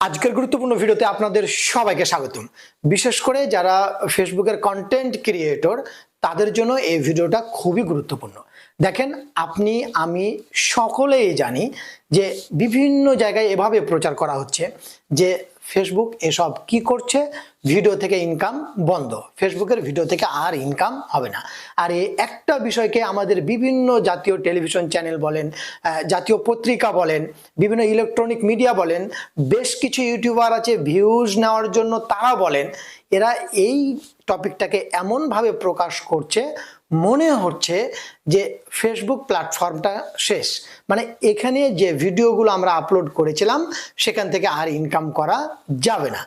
আজকের গুরুত্বপূর্ণ ভিডিওতে আপনাদের সবাইকে স্বাগতম। বিশেষ করে যারা ফেসবুকের কন্টেন্ট ক্রিয়েটর তাদের জন্য এই ভিডিওটা খুবই গুরুত্বপূর্ণ। দেখেন, আপনি, আমি সকলেই জানি যে বিভিন্ন জায়গায় এভাবে প্রচার করা হচ্ছে যে ফেসবুক এসব কি করছে? ভিডিও থেকে ইনকাম বন্ধ। ফেসবুকের ভিডিও থেকে আর ইনকাম হবে না। আর এই একটা বিষয়কে আমাদের বিভিন্ন জাতীয় টেলিভিশন চ্যানেল বলেন জাতীয় পত্রিকা বলেন, বিভিন্ন ইলেকট্রনিক মিডিয়া বলেন, বেশ কিছু ইউটিউবার আছে ভিউজ নেওয়ার জন্য তারা বলেন, এরা এই টপিকটাকে এমনভাবে প্রকাশ করছে মনে হচ্ছে যে ফেসবুক প্ল্যাটফর্মটা শেষ। মানে এখানে যে ভিডিওগুলো আমরা আপলোড করেছিলাম, সেখান থেকে আর ইনকাম করা যাবে না।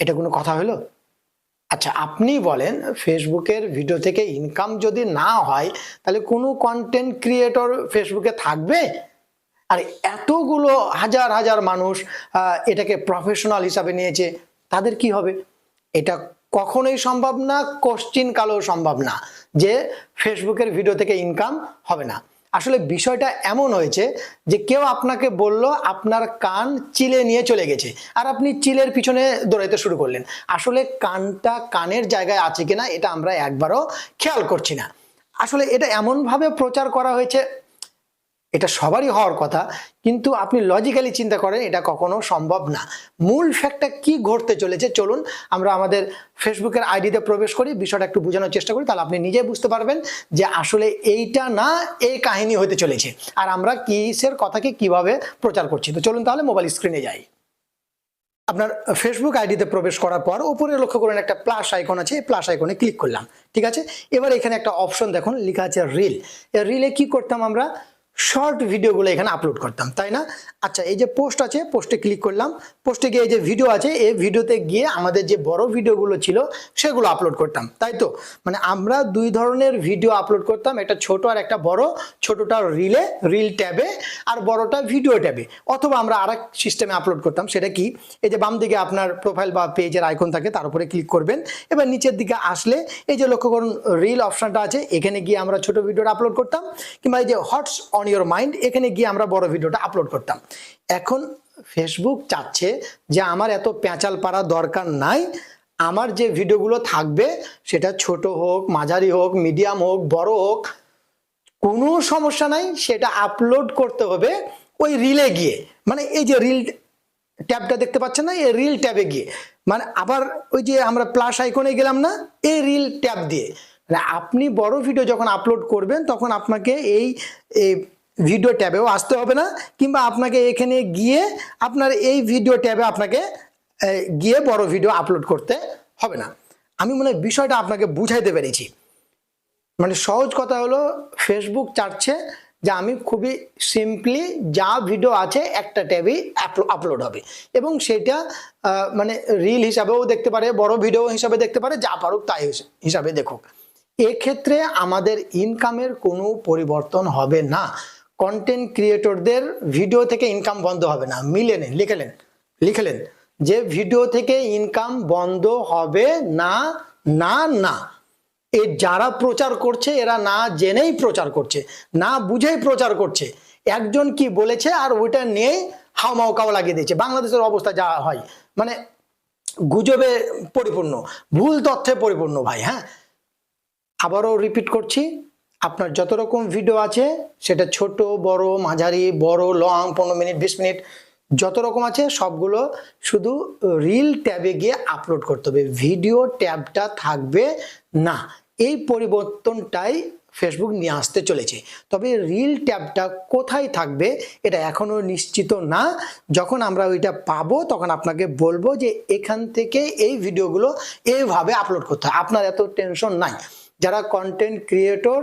এটা কোনো কথা হলো? আচ্ছা আপনি বলেন ফেসবুকের ভিডিও থেকে ইনকাম যদি না হয়, তাহলে কোনো কন্টেন্ট ক্রিয়েটর ফেসবুকে থাকবে? আর, এতগুলো হাজার হাজার মানুষ এটাকে প্রফেশনাল হিসাবে নিয়েছে, তাদের কি হবে? এটা কখনোই সম্ভব না কোশ্চিন কালেও সম্ভব না যে ফেসবুকের ভিডিও থেকে ইনকাম হবে না। আসলে বিষয়টা এমন হয়েছে যে কেউ আপনাকে বলল, আপনার কান চিলে নিয়ে চলে গেছে আর আপনি চিলের পিছনে দৌড়াইতে শুরু করলেন। আসলে কানটা কানের জায়গায় আছে কিনা, এটা আমরা একবারও খেয়াল করছি না। আসলে এটা এমনভাবে প্রচার করা হয়েছে এটা সবারই হওয়ার কথা, কিন্তু আপনি লজিক্যালি চিন্তা করেন এটা কখনো সম্ভব না। মূল ফ্যাক্টটা কি ঘটতে চলেছে? চলুন আমরা আমাদের ফেসবুকের আইডিতে প্রবেশ করি, বিষয়টা একটু বোঝানোর চেষ্টা করি, তাহলে আপনি নিজেই বুঝতে পারবেন যে আসলে এইটা না এই কাহিনী হতে চলেছে। আর আমরা কিসের কথাকে কীভাবে প্রচার করছি? তো চলুন তাহলে মোবাইল স্ক্রিনে যাই। আপনার ফেসবুক আইডিতে প্রবেশ করার পর উপরে লক্ষ্য করেন একটা প্লাস আইকন আছে, এই প্লাস আইকনে ক্লিক করলাম। ঠিক আছে? এবার এখানে একটা অপশন দেখুন, লেখা আছে রিল রিলে কি করতাম আমরা? শর্ট ভিডিওগুলো এখানে আপলোড করতাম, তাই না? আচ্ছা এই যে পোস্ট আছে পোস্টে ক্লিক করলাম পোস্টে গিয়ে এই যে ভিডিও আছে, এই ভিডিওতে গিয়ে আমাদের যে বড় ভিডিওগুলো ছিল, সেগুলো আপলোড করতাম, তাই তো? মানে আমরা দুই ধরনের ভিডিও আপলোড করতাম, একটা ছোট আর একটা বড়, ছোটটা রিলে রিল ট্যাবে আর বড়টা ভিডিও ট্যাবে অথবা আমরা আরেক সিস্টেমে আপলোড করতাম, সেটা কি? এই যে বাম দিকে আপনার প্রোফাইল বা পেজের আইকন থাকে, তার উপরে ক্লিক করবেন। এবার নিচের দিকে আসলে এই যে লক্ষ্য করুন রিল অপশনটা আছে, এখানে গিয়ে আমরা ছোট ভিডিওটা আপলোড করতাম, কিংবা এই যে হটস অন ইউর মাইন্ড এখানে গিয়ে আমরা বড় ভিডিওটা আপলোড করতাম। এখন ফেসবুক চাচ্ছে যে আমার এত প্যাঁচাল পাড়া দরকার নাই, আমার যে ভিডিওগুলো থাকবে, সেটা ছোট হোক, মাঝারি হোক মিডিয়াম হোক, বড় হোক, কোনো সমস্যা নাই, সেটা আপলোড করতে হবে ওই রিলে গিয়ে। মানে এই যে রিল ট্যাবটা দেখতে পাচ্ছেন না? এই রিল ট্যাবে গিয়ে। মানে আবার ওই যে আমরা প্লাস আইকনে গেলাম না, এই রিল ট্যাব দিয়ে। মানে আপনি বড় ভিডিও যখন আপলোড করবেন, তখন আপনাকে এই ভিডিও ট্যাবেও আসতে হবে না, কিংবা আপনাকে এখানে গিয়ে আপনার এই ভিডিও ট্যাবে আপনাকে গিয়ে বড় ভিডিও আপলোড করতে হবে না। আমি মনে বিষয়টা আপনাকে বুঝাইতে পেরেছি। মানে সহজ কথা হলো ফেসবুক চাচ্ছে যে আমি খুবই সিম্পলি যা ভিডিও আছে একটা ট্যাবেই আপলোড হবে। এবং সেটা মানে রিল হিসাবেও দেখতে পারে, বড় ভিডিও হিসাবে দেখতে পারে, যা পারুক তাই হিসাবে দেখুক। এক্ষেত্রে আমাদের ইনকামের কোনো পরিবর্তন হবে না। কন্টেন্ট ক্রিয়েটরদের ভিডিও থেকে ইনকাম বন্ধ হবে না। মিলে নেন লিখেলেন লিখেলেন যে ভিডিও থেকে ইনকাম বন্ধ হবে না না না, এ যারা প্রচার করছে, এরা না জেনেই প্রচার করছে, না বুঝেই প্রচার করছে। একজন কি বলেছে আর ওইটা নিয়ে হাওমাও কাও লাগিয়ে দিয়েছে। বাংলাদেশের অবস্থা যা হয় মানে গুজবে পরিপূর্ণ, ভুল তথ্যে পরিপূর্ণ ভাই হ্যাঁ? আবারও রিপিট করছি। আপনার যত রকম ভিডিও আছে, সেটা ছোট, বড়, মাঝারি, বড় লং পনেরো মিনিট, বিশ মিনিট, যত রকম আছে, সবগুলো শুধু রিল ট্যাবে গিয়ে আপলোড করতে হবে। ভিডিও ট্যাবটা থাকবে না। এই পরিবর্তনটাই ফেসবুক নিয়ে আসতে চলেছে। তবে রিল ট্যাবটা কোথায় থাকবে, এটা এখনও নিশ্চিত না। যখন আমরা ওইটা পাবো, তখন আপনাকে বলব যে এখান থেকে এই ভিডিওগুলো এইভাবে আপলোড করতে হয়। আপনার এত টেনশন নাই। যারা কন্টেন্ট ক্রিয়েটর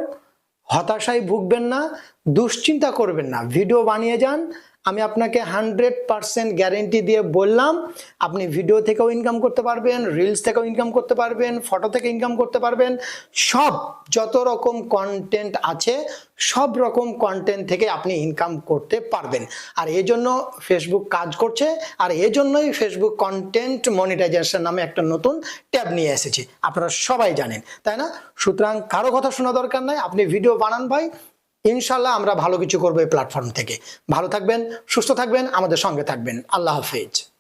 হতাশায় ভুগবেন না দুশ্চিন্তা করবেন না। ভিডিও বানিয়ে যান আমি আপনাকে হান্ড্রেড পারসেন্ট গ্যারেন্টি দিয়ে বললাম, আপনি ভিডিও থেকেও ইনকাম করতে পারবেন রিলস থেকেও ইনকাম করতে পারবেন ফটো থেকে ইনকাম করতে পারবেন, সব যত রকম কন্টেন্ট আছে, সব রকম কন্টেন্ট থেকে আপনি ইনকাম করতে পারবেন। আর এই জন্য ফেসবুক কাজ করছে, আর এই জন্যই ফেসবুক কন্টেন্ট মনিটাইজেশন নামে একটা নতুন ট্যাব নিয়ে এসেছে। আপনারা সবাই জানেন, তাই না? সুতরাং কারও কথা শোনা দরকার নাই, আপনি ভিডিও বানান ভাই ইনশাল্লাহ আমরা ভালো কিছু করব এই প্ল্যাটফর্ম থেকে। ভালো থাকবেন, সুস্থ থাকবেন, আমাদের সঙ্গে থাকবেন। আল্লাহ হাফেজ।